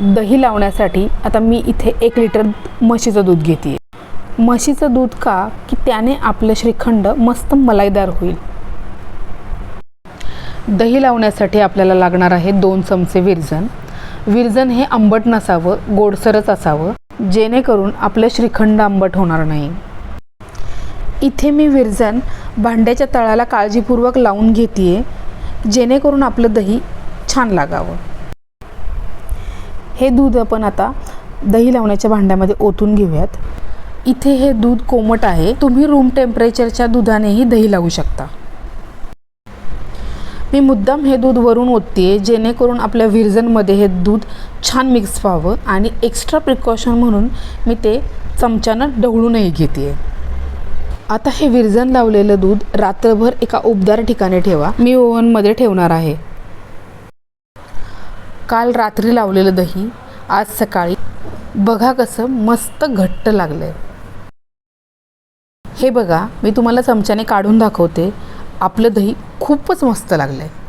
दही लावण्यासाठी आता मी इथे एक लिटर म्हशीचं दूध घेते म्हशीचं दूध का? की त्याने आपलं श्रीखंड मस्त मलाईदार होईल. दही लावण्यासाठी आपल्याला लागणार आहे दोन चमचे विरजन. विरजन हे आंबट नसावं गोडसरच असावं जेणेकरून आपलं श्रीखंड आंबट होणार नाही. इथे मी विरजन भांड्याच्या तळाला काळजीपूर्वक लावून घेते जेणेकरून आपलं दही छान लागावं. हे दूध आपण आता दही लावण्याच्या भांड्यामध्ये ओतून घेऊयात. इथे हे दूध कोमट आहे. तुम्ही रूम टेम्परेचरच्या दुधानेही दही लावू शकता. मी मुद्दाम हे दूध वरून ओतते जेणेकरून आपल्या विरजनमध्ये हे दूध छान मिक्स व्हावं आणि एक्स्ट्रा प्रिकॉशन म्हणून मी ते चमच्यानं ढवळूनही घेते आता हे विरजन लावलेलं दूध रात्रभर एका उबदार ठिकाणी ठेवा. मी ओव्हनमध्ये ठेवणार आहे. काल रात्री लावलेलं दही आज सकाळी. बघा कसं मस्त घट्ट लागलं आहे हे बघा मी तुम्हाला चमच्याने काढून दाखवते. आपलं दही खूपच मस्त लागलं आहे